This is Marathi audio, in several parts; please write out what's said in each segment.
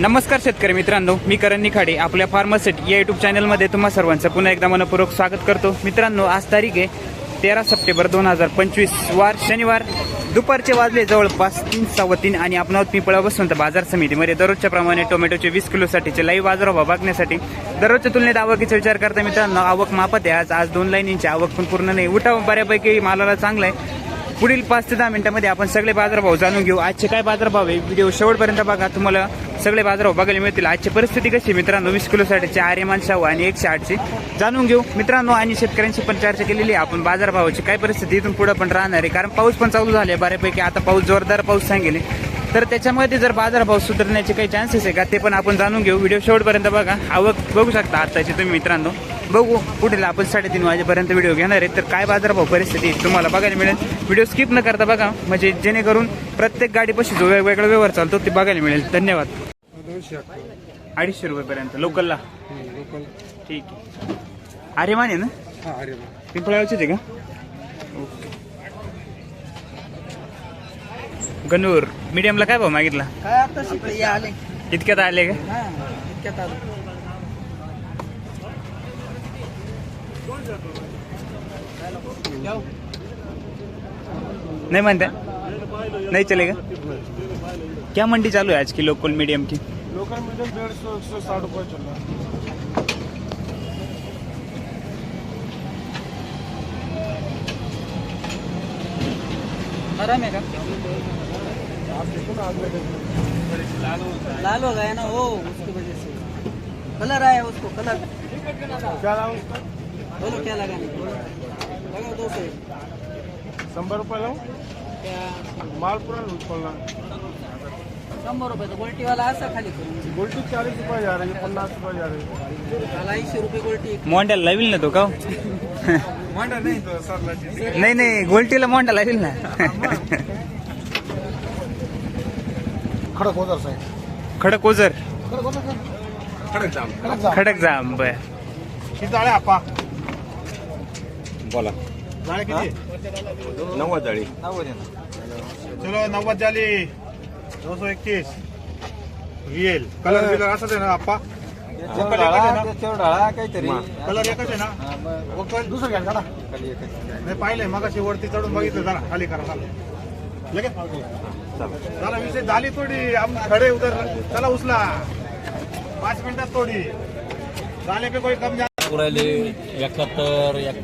नमस्कार शेतकरी मित्रांनो मी करण निखाडे आपल्या फार्मासेट या युट्यूब चॅनलमध्ये तुम्हा सर्वांचं पुन्हा एकदा मनपूर्वक स्वागत करतो. मित्रांनो आज तारीख आहे तेरा सप्टेंबर दोन हजार पंचवीस वार शनिवार दुपारचे वाजले जवळपास तीन सव्वा तीन आणि आपण आहोत पिंपळा बसवंत बाजार समितीमध्ये दररोजच्या प्रमाणे टोमॅटोचे वीस किलोसाठीचे लाईव्ह बाजारभाव बघण्यासाठी दररोजच्या तुलनेत आवकीचा विचार करता मित्रांनो आवक मापत आहे. आज आज दोन लाईनींची आवक पण पूर्ण नाही. उठाव बऱ्यापैकी मालाला चांगला आहे. पुढील पाच ते दहा मिनिटांमध्ये आपण सगळे बाजारभाव जाणून घेऊ. आजचे काय बाजारभाव आहे? व्हिडिओ शेवटपर्यंत बघा. तुम्हाला सगळे बाजारभाव बघायला मिळतील. आजची परिस्थिती कशी मित्रांनो? वीस किलोसाठीचे आर्यमान शाहू आणि एकशे आठचे जाणून घेऊ. मित्रांनो आणि शेतकऱ्यांशी पण चर्चा केलेली आहे. आपण बाजारभावाची काय परिस्थिती इथून पुढे पण राहणार आहे. कारण पाऊस पण चालू झाले बऱ्यापैकी. आता पाऊस जोरदार पाऊस सांगेल. तर त्याच्यामध्ये जर बाजारभाव सुधारण्याचे काही चान्सेस आहे का ते पण आपण जाणून घेऊ. व्हिडिओ शेवटपर्यंत बघा. आवक बघू शकता आत्ताची तुम्ही मित्रांनो. बघू पुढील आपण साडेतीन वाजेपर्यंत व्हिडिओ घेणार आहे. तर काय बाजारभाव परिस्थिती तुम्हाला बघायला मिळेल. व्हिडिओ स्किप न करता बघा म्हणजे जेणेकरून प्रत्येक गाडीपाशी जो वेगवेगळा व्यवहार चालतो ते बघायला मिळेल. धन्यवाद. अडीचशे रुपयेपर्यंत लोकलला? लोकल ठीक आहे. अरे माने ना? हा. पिंपळावचेच आहे का? ओके. गणूर मीडियमला काय भाव मागितला? इतक्यात आले का? नहीं मानते? नहीं चलेगा? क्या मंडी चालू है आज की लोकल मीडियम की? लोकल मीडियम डेढ़ सौ एक सौ साठ रुपये चल रहा है। आराम है। लाल हो गया ना वो उसकी वजह से। कलर आया उसको कलर। क्या बोलो क्या लगाने लगा दो सौ शंभर रुपये लाओ। क्या? माल पूरा लूट पडला शंभर रुपये तो गोल्टी वाला असा खाली करून गोल्टी चाळीस रुपये जा रही है पन्नास रुपये जा रही है। त्याला ऐंशी रुपये गोल्टी मोंड्याला लावील ना तो का हो? मांडा नहीं तो नाही नाही गोल्टीला मोंडा लावील ना। खडक होजार साहेब। खडक ओझर। खडक होजार खडक जाम। खडक जाम बर। किती जाळे आपा बोला. जाळे किती? नव्वद जाळी. चलो नव्वद झाली दो सौ इक्कीस रिएल कलर बिलर असंच आहे ना आपा कलर एकच आहे ना? कलर एकच आहे ना? वकल दुसरं घ्या काढा. नाही पाहिलंय मग वरती चढून बघितलं जरा खाली करा चला. लगेच चला विषय झाली थोडी. आम खडे उधर चला उचला. पाच मिनिटात थोडी. झाले पे कोई कम जा पुरायले एकाहत्तर एक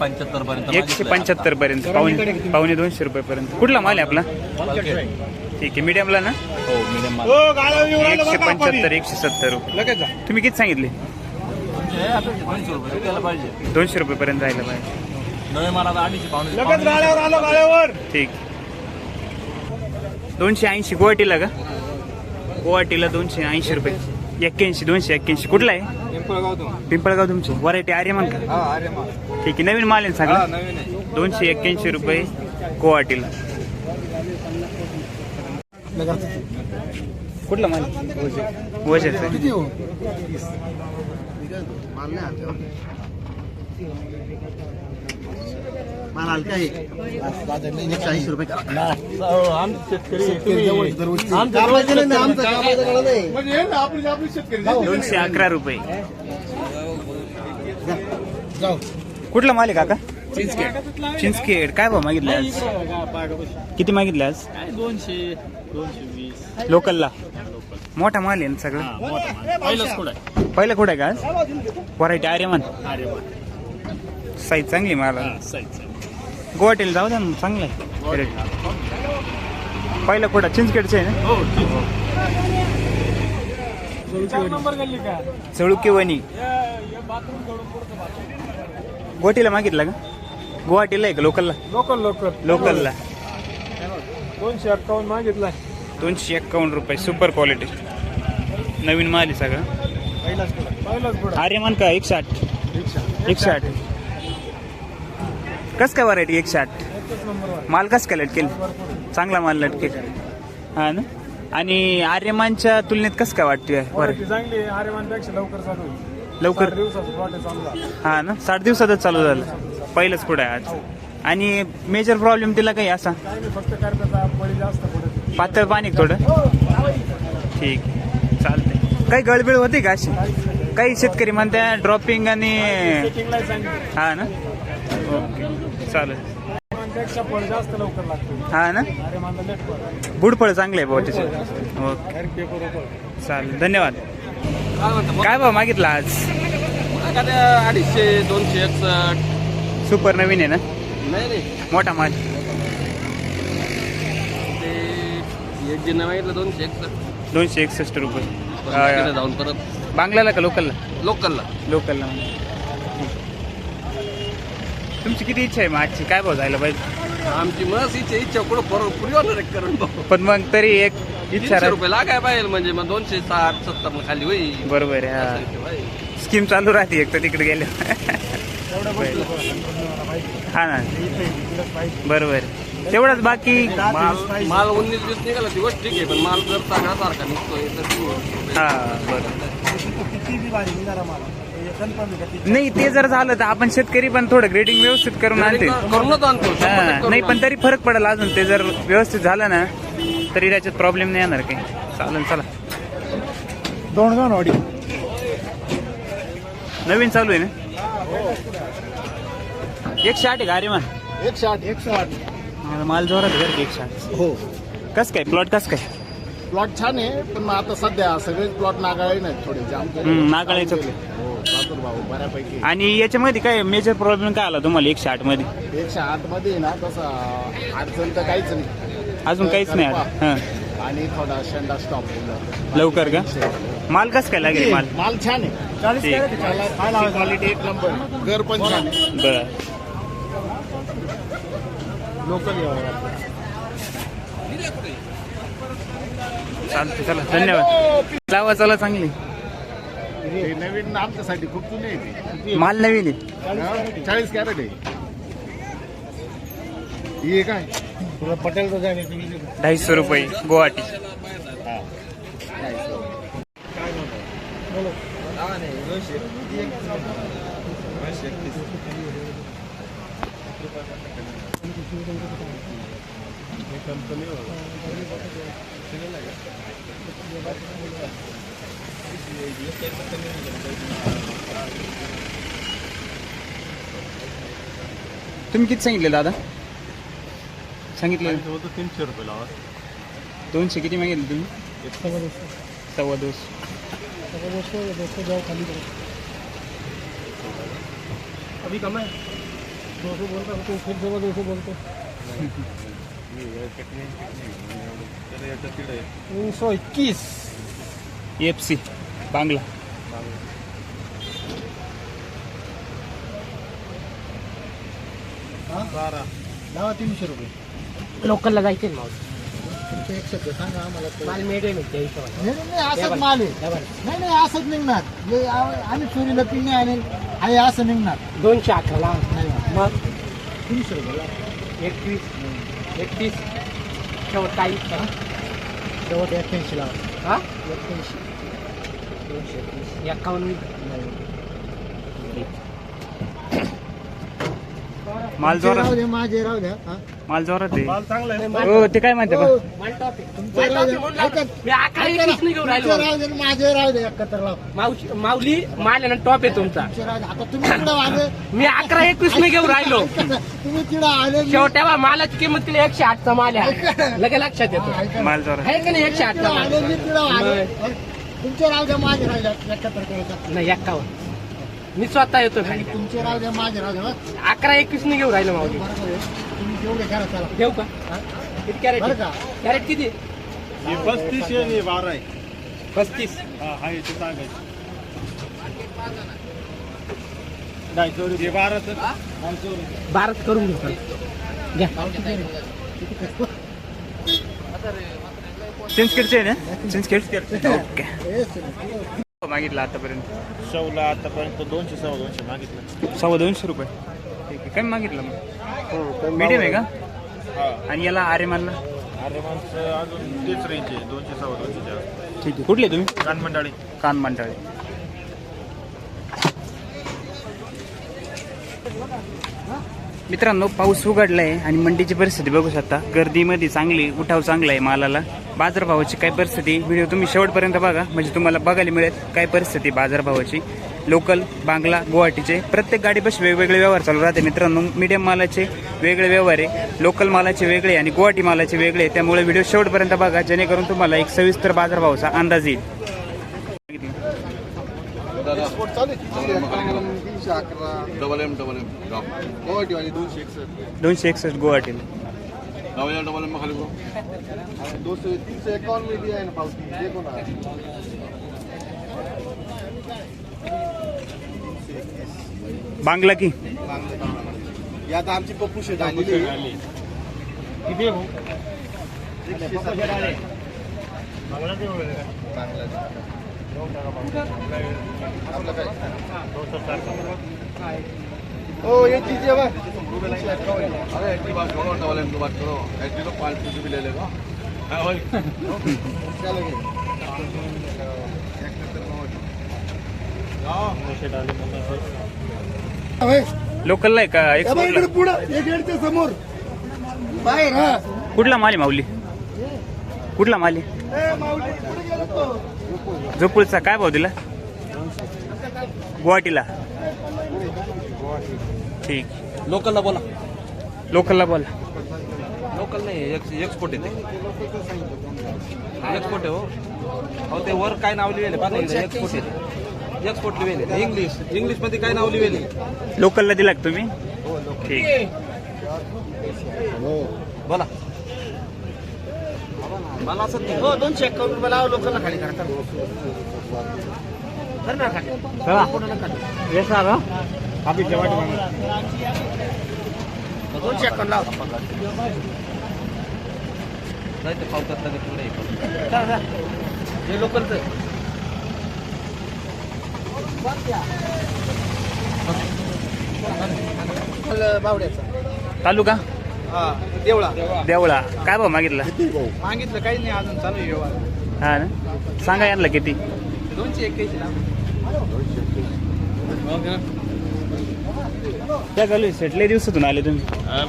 पंच्याहत्तर पर्यंत एकशे पंच्याहत्तर पर्यंत पावणे पावणे दोनशे रुपये पर्यंत. कुठला माल आहे आपला? ठीक आहे मीडियमला ना? हो मिडियम एकशे पंच्याहत्तर? एकशे सत्तर रुपये. तुम्ही किती सांगितले? दोनशे रुपये त्याला पाहिजे. दोनशे रुपये पर्यंत जायला पाहिजे. नवे अडीचशे पावणे ठीक. दोनशे ऐंशी गुवाहाटीला का? गुवाहाटीला दोनशे ऐंशी रुपये. एक्क्याऐंशी दोनशे एक्क्याऐंशी. कुठला आहे? पिंपळगाव तुमचे. व्हरायटी आर्यमान का हा ठीक आहे नवीन माल आहे सांगा नवीन आहे. दोनशे एक्क्याऐंशी रुपये गुवाहाटीला. कुठला माल? वजन माल हलका आहे रुपये. दोनशे अकरा रुपये. जाऊ कुठला माल आहे काका? चिंचखेड. काय भाव मागितले आज? किती मागितले आज? दोनशे दोनशे वीस लोकलला. मोठा माल आहे ना सगळं? पहिलंच कुठं आहे पहिलं कुठं आहे का आज? व्हरायटी आर्यमान. साईज चांगली मला साईज गुवाहाटीला जाऊ द्या ना चांगलं आहे. रेट पहिलं कुठं? चिंचखेडचं आहे ना? हो चळुके वणी. गुवाहाटीला मागितलं का? गुवाहाटीला आहे का? लोकलला? लोकल लोकल लोकलला. दोनशे अठ्ठावन्न मागितलाय. दोनशे एक्कावन्न रुपये. सुपर क्वालिटी नवीन माल आहे सगळं. पहिलाच आर्यमान का? एकशे आठ. एकशे आठ. कस काय व्हरायटी एकशे आठ एकच नंबर वर माल कस काय लटकेल? चांगला माल लटकेल. हा ना? आणि आर्यमानच्या तुलनेत कस काय वाटते लवकर हा ना? साठ दिवसातच चालू झालं. पहिलंच पुढे आज. आणि मेजर प्रॉब्लेम तिला काही असा? पातळ पाणी थोडं? ठीक आहे. चालेल काही गळबीळ होती का अशी? काही शेतकरी म्हणत्या ड्रॉपिंग आणि हा ना? ओके. चालेल. जास्त लवकर लागतो. हा ना? अरे मला लेट पडला बुडफळ चांगले आहे त्याचे ओके. चालेल धन्यवाद. काय भाव मागितला आज? अडीचशे दोनशे एकसष्ट. सुपर नवीन आहे ना? नाही नाही मोठा माल. ते एक जे मागितलं दोनशे एकसष्ट. दोनशे एकसष्ट रुपये. जाऊन परत. बांगलाला का लोकलला लोकलला लोकलला तुमची किती इच्छा आहे मग आजची काय भाव जायला पाहिजे? आमची मस इच्छा इच्छा कुठं परत पुरी होणार आहे करून भाऊ. पण मग तरी एक इच्छा तीनशे रुपये लागाय पाहिजे म्हणजे मग दोनशे साठ सत्तर खाली होईल. बरोबर आहे हा. स्कीम चालू राहते एक तर तिकडे गेले हा ना. बरोबर तेवढंच बाकी माल माल उन्नीस वीस निघाला ती गोष्ट ठीक आहे पण माल जर चांगला सारखा निघतोय तर ती गोष्ट. हा बरोबर नाही ते जर झालं तर आपण शेतकरी पण थोडं ग्रेडिंग व्यवस्थित करून आणते. करूनच आणतो हा, नाही पण तरी फरक पडेल अजून. ते जर व्यवस्थित झालं ना तरी त्याच्यात प्रॉब्लेम नाही येणार काही. चालेल चला. दोन दोन वाडी नवीन चालू आहे ना? एकशे आठ आहे गाडी मान एकशे आठ एकशे आठ माल जोरात घर एकशे आठ हो. कस काय प्लॉट कस काय? प्लॉट छान आहे पण मग आता सध्या सगळेच प्लॉट नागाळे नाहीत थोडे जाम हम्म, नागाळे चोखले. भाऊ बऱ्यापैकी. आणि याच्यामध्ये काय मेजर प्रॉब्लेम काय आला तुम्हाला एकशे आठमध्ये? एकशे आठमध्ये ना तसं अडचण तर काहीच नाही. अजून काहीच नाही आलं. हा. आणि थोडा शेंडा स्टॉप लवकर का? माल कस काय लागेल माल? माल छान आहे. ठीक. क्वालिटी एक नंबर. घर पण छान आहे. बर. लोकल. चालते चला. धन्यवाद. लावा चला चांगली. हे नवीन आमच्यासाठी खूप जुने आहे. माल नवीन आहे. चाळीस कॅरेट आहे. हे काय तुला पटेल तर जाणे तुम्ही ढाईशे रुपये गुवाहाटी. तुम्ही किती सांगितले दादा? सांगितले तीनशे रुपये लावा दोनशे किती मागितले तुम्ही सव्वा दोस अभी कम है? दो सौ बोलता हूँ, तो फिर सवा दो सौ बोलते तीन सौ इक्कीस। एफ़ सी बांगला दहा तीनशे रुपये लोकलला जायचे ना तुमचं एक शब्द सांगा आम्हाला माल मिळेल त्या हिशोबाने नाही नाही, नाही असंच माल आहे नाही नाही असंच निघणार हे आ- आम्ही चोरीला पिणे आणि आहे असं निघणार दोनशे अकराला मग तीनशे रुपये एकवीस एकतीस शेवट काही शेवट एक्क्याऐंशी लावा हा एक्क्याऐंशी एकावन्न माल राहू द्या माझे राहू द्या हा. माल जोरात आहे. चांगलं आहे हो ते काय म्हणते हो, बा माल टॉप आहे. तुमचे राहू द्या. ऐका, मी अकरा एकवीस नाही घेऊन तुमचे राहिलो. राहू द्या माझे राहू द्या एकत्र लाव. मावशी माऊली माल आहे ना टॉप आहे तुमचा. तुमचे राहू द्या. आता तुम्ही तिकडं आले. मी अकरा एकवीस नाही घेऊन राहिलो. ऐका ना, तुम्ही तिकडं आले मी- शेवट तेव्हा मालाची किंमत केली एकशे आठचा माल आहे. लगे लक्षात येतो. ऐका ना. माल जोरात. आहे का नाही एकशे आठचा तिकडं माल? आले मी तिकडं आले. तुमचे राहू द्या माझे द्या. करायचं नाही एक्कावन्न. मी स्वतः येतो खाली. तुमचे राहू द्या माझे द्या. बस. अकरा एकवीस नाही घेऊन राहिलो माऊली बरोबर आहे. तुम्ही जेवढे करा चला. देऊ का? किती कॅरेट बरं का? कॅरेट किती हे पस्तीस आहे आणि हे बारा आहे. पस्तीस. हा हा हे सांगायचं हे? बारा बाराच करून घेऊ. का? घ्या. चिंचखेडचे आहे ना? चिंचखेड ओके हे सर. मागितलं आतापर्यंत. शवला आतापर्यंत दोनशे सव्वा दोनशे मागितलं. सव्वा दोनशे रुपये. ठीक आहे. काय मागितलं मग. मीडियम आहे का? हा. आणि याला आर्यमानला? अरे माणसं अजून तेच रेंज आहे दोनशे सव्वा दोनशेच्या ठीक आहे. कुठले तुम्ही? कानमंडाळी कान मंडळी. मित्रांनो पाऊस उघडला आहे आणि मंडीची परिस्थिती बघू शकता. गर्दीमध्ये चांगली उठाव चांगला आहे मालाला. बाजारभावाची काय परिस्थिती? व्हिडिओ तुम्ही शेवटपर्यंत बघा. म्हणजे तुम्हाला बघायला मिळेल काय परिस्थिती बाजारभावाची. लोकल बांगला गुवाहाटीचे प्रत्येक गाडीपाशी वेगवेगळे व्यवहार चालू राहते मित्रांनो. मीडियम मालाचे वेगळे व्यवहार आहे. लोकल मालाचे वेगळे आणि गुवाहाटी मालाचे वेगळे त्यामुळे व्हिडिओ शेवटपर्यंत बघा. जेणेकरून तुम्हाला एक सविस्तर बाजारभावाचा अंदाज येईल. एक्सपोर्ट चालू? तीनशे अकरा. डबल एम डबल एम गाव गुवाहाटीवाली दोनशे एकसष्ट. दोनशे एकसष्ट गुवाहाटीला. गाव या डबल एम खाली दोनशे तीनशे एकावन्नमध्ये आहे ना पावती. ते कोण आहे? बांगला की. ही आता आमची पप्पू शेट आलेली आहे. काय? हो याची जेव्हा तीनशे एकावन्न. अरे एच डी बात करो डबल एम की बात करो एच डी को पाँच पीस भी ले लेगा हाँ भाई चलो घे. होय. लोकलला आहे का या बाई एक्सपोर्टला इकडे पुढं एक गेटच्या समोर बाहेर हा कुठला माल आहे माऊली कुठला माल आहे ए, माऊली, पुढे गेला तो. झोपुळचा काय भाव दिला? गुवाहाटीला. ठीक. लोकलला बोला. लोकलला बोला. लोकल नाही एक्सपोर्ट आहे एक्सपोर्ट आहे हो. अहो ते वर काय नाव लिहिलेलं पाहता एक्सपोर्ट आहे एक्सपोर्ट लिहिलेलं इंग्लिश इंग्लिशमध्ये काय नाव लिहिलेलं लोकलला दिला का तुम्ही ठीक. बोला. मला असं नाही. हो दोनशे एकावन्न रुपये लावा लोकांना खाली करता कर. ना खाली दोनशे पुढे हे करू. चला, चला. हे लोकलचं बावड्याचा तालुका? हा देवळा. देवळा. काय भाव मागितला? मागितलं काही नाही अजून चालू आहे व्यवहार. हा ना? सांगा यांना किती? दोनशे एक्क्याऐंशी ना काय चालू आहे. सेटले दिवसातून आले तुम्ही. हा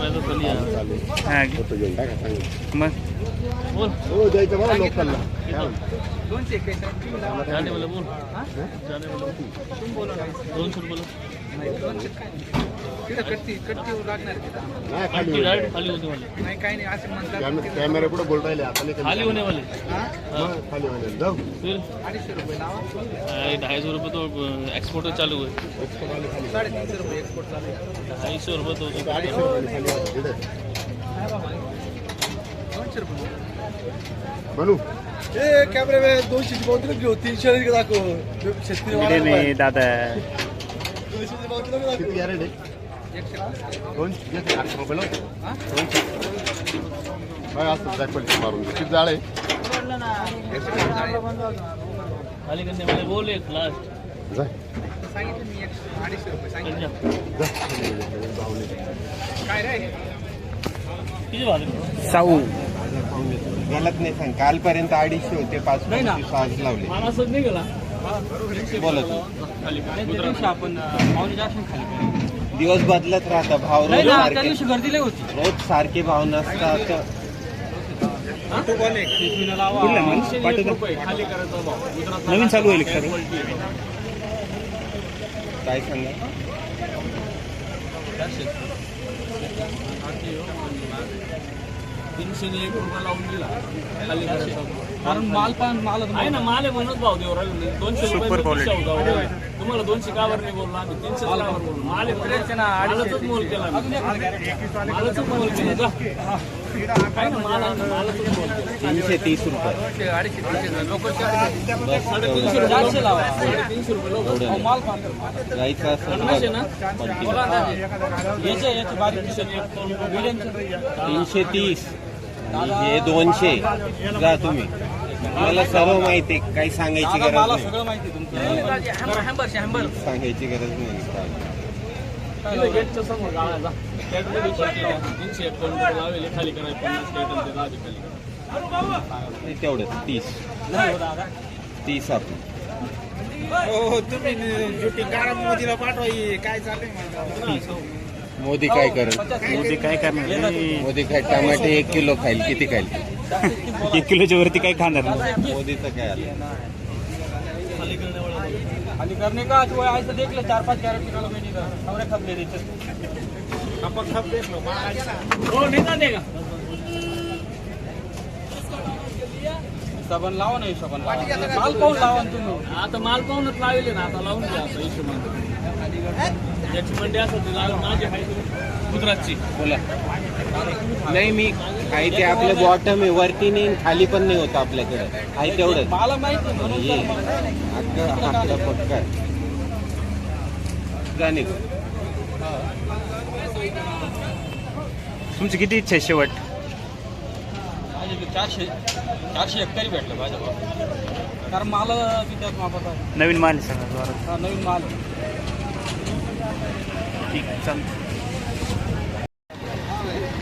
मग? हो द्यायचं मला लोकलला दोनशे एक्क्याऐंशी तिथं कट्टी कट्टी लागणार तिथं नाही खाली होईल. नाही काही नाही असं म्हणतात कॅमे- कॅमेरा पुढे बोल राहिले आता नाही खाली होणे वाले हा? खाली होणे जाऊ अडीचशे रुपये लावा ढाई सौ रुपये तो एक्सपोर्ट चालू है साडेतीनशे रुपये एक्सपोर्ट चालू आहे ढाई सौ रुपये तो अडीचशे रुपये खाली होणे. तिथे. दोनशे रुपये बनू ए कॅमेरा दोनशे पावती घेऊ तीनशे दाखव? शेतकरी इकडे नाही दादा किती गॅरेट आहे? दोनशे घेते, आठशे रुपये लावतो. दोनशे काय असतं जॅकपॉट मारून दे. किती जाळ? आहे जा. साऊ. गलत नाही सांग. कालपर्यंत अडीचशे होते पाच आज लावले. बोलत आपण दिवस बदलत राहता भाव रोज गर्दी होती. रोज सारखे भाव नसतात. नवीन चालू होईल. काय सांगा? तीनशे एक रुपये लावून दिला. खाली करायचा भाव. कारण माल पण माल आहे ना माल आहे म्हणूनच भाव देऊ राहिलो दोनशे रुपये होता हो. तुम्हाला दोनशे कावर नाही बोललो आम्ही? तीनशे कावर बोललो? माल आहे म्हणून मालाचंच मोल केला आम्ही. मालाचंच मोल केला. जा. काय ना माल आहे ना, मालाचंच मोल केला. तीनशे तीस रुपये. साडेतीनशे रुपये लावा. साडेतीनशे रुपये लावा. माल तर ना? अंदाजे. याचे याचे बारीक. तीनशे तीस. हे दोनशे जा तुम्ही. मला सर्व माहिती आहे काही सांगायची गरज मला नाही. सगळं माहिती तुमचं. सांगायची गरज नाही. गेटच्या समोर गाळा जा. गेटमध्ये check केलं. तीनशे एकावन्न रुपये लावले खाली करायला पन्नास गेट आणि ते दहा खाली नाही तेवढंच तीस. हो तीस आपण हो तुम्ही ड्युटी मोदीला पाठवा काय चाललंय? मोदी काय करेल? मोदी काय करणार? मोदी काय टमाटे एक किलो खाईल किती खाईल? एक किलोच्या वरती काय खाणार? नाही. मोदीचं काय आलं? खाली करने का? जो है ऐसे देख ले चार पांच कैरेट निकालो हमरे खप ले देते. खप खप देख लो हो निघा दे का? सबन लावा नाही सबन माल पाहून लावा ना तुम्ही. आता माल पाहूनच लावले ना आता लावून घ्या हिशोबाने. ज्याची मंडी असेल ती लावून माझी आहे. गुजरातची. बोला. नाही मी काही ते आपलं बॉटम आहे. वरती नाही खाली पण नाही होत आपल्याकडे. आहे तेवढंच. मला माहिती तर पक्का जाणे तुमची किती इच्छा आहे शेवट? चारशे चारशे हेक्टरी भेटलं माझ्या. कारण माल नवीन माल आहे सगळा जोरात. हा, नवीन माल आहे. ठीक आहे, चालतं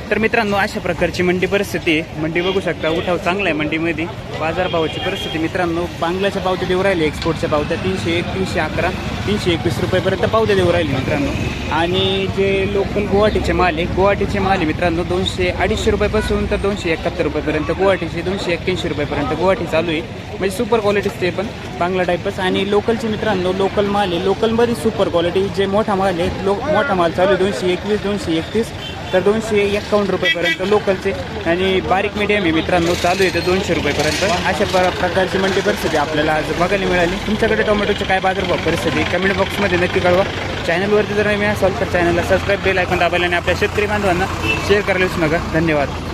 तर मित्रांनो अशा प्रकारची मंडी परिस्थिती आहे. मंडी बघू शकता उठाव चांगला आहे मंडीमध्ये. बाजारभावाची परिस्थिती मित्रांनो बांगल्याच्या पावत्या देऊ राहिले एक्सपोर्टच्या पावत्या तीनशे एक तीनशे अकरा तीनशे एकवीस रुपयेपर्यंत पावत्या देऊ राहिले मित्रांनो. आणि जे लोकल गुवाहाटीचे माल आहे गुवाहाटीचे माल आहे मित्रांनो दोनशे अडीचशे रुपयापासून तर दोनशे एकाहत्तर रुपयेपर्यंत गुवाहाटीचे दोनशे एक्क्याऐंशी रुपयेपर्यंत गुवाहाटी चालू आहे. म्हणजे सुपर क्वालिटीच ते पण बांगला टाईपच आणि लोकलचे मित्रांनो लोकल माल आहे लोकलमध्ये सुपर क्वालिटी जे मोठा माल आहे लो मोठा माल चालू आहे दोनशे एकवीस दोनशे एकतीस. तर दोनशे एक्कावन्न रुपयेपर्यंत लोकलचे आणि बारीक मीडियम आहे मित्रांनो चालू आहे तर दोनशे रुपयेपर्यंत. अशा प्र प्रकारची मंडी परिस्थिती आपल्याला आज बघायला मिळाली. तुमच्याकडे टोमॅटोचे काय बाजारभाव परिस्थिती कमेंट बॉक्समध्ये नक्की कळवा. चॅनलवरती जर नवीन असाल तर चॅनलला सबस्क्राईब बेल ऐकून दाबायला आणि आपल्या शेतकरी बांधवांना शेअर करायला विसरू नका. धन्यवाद.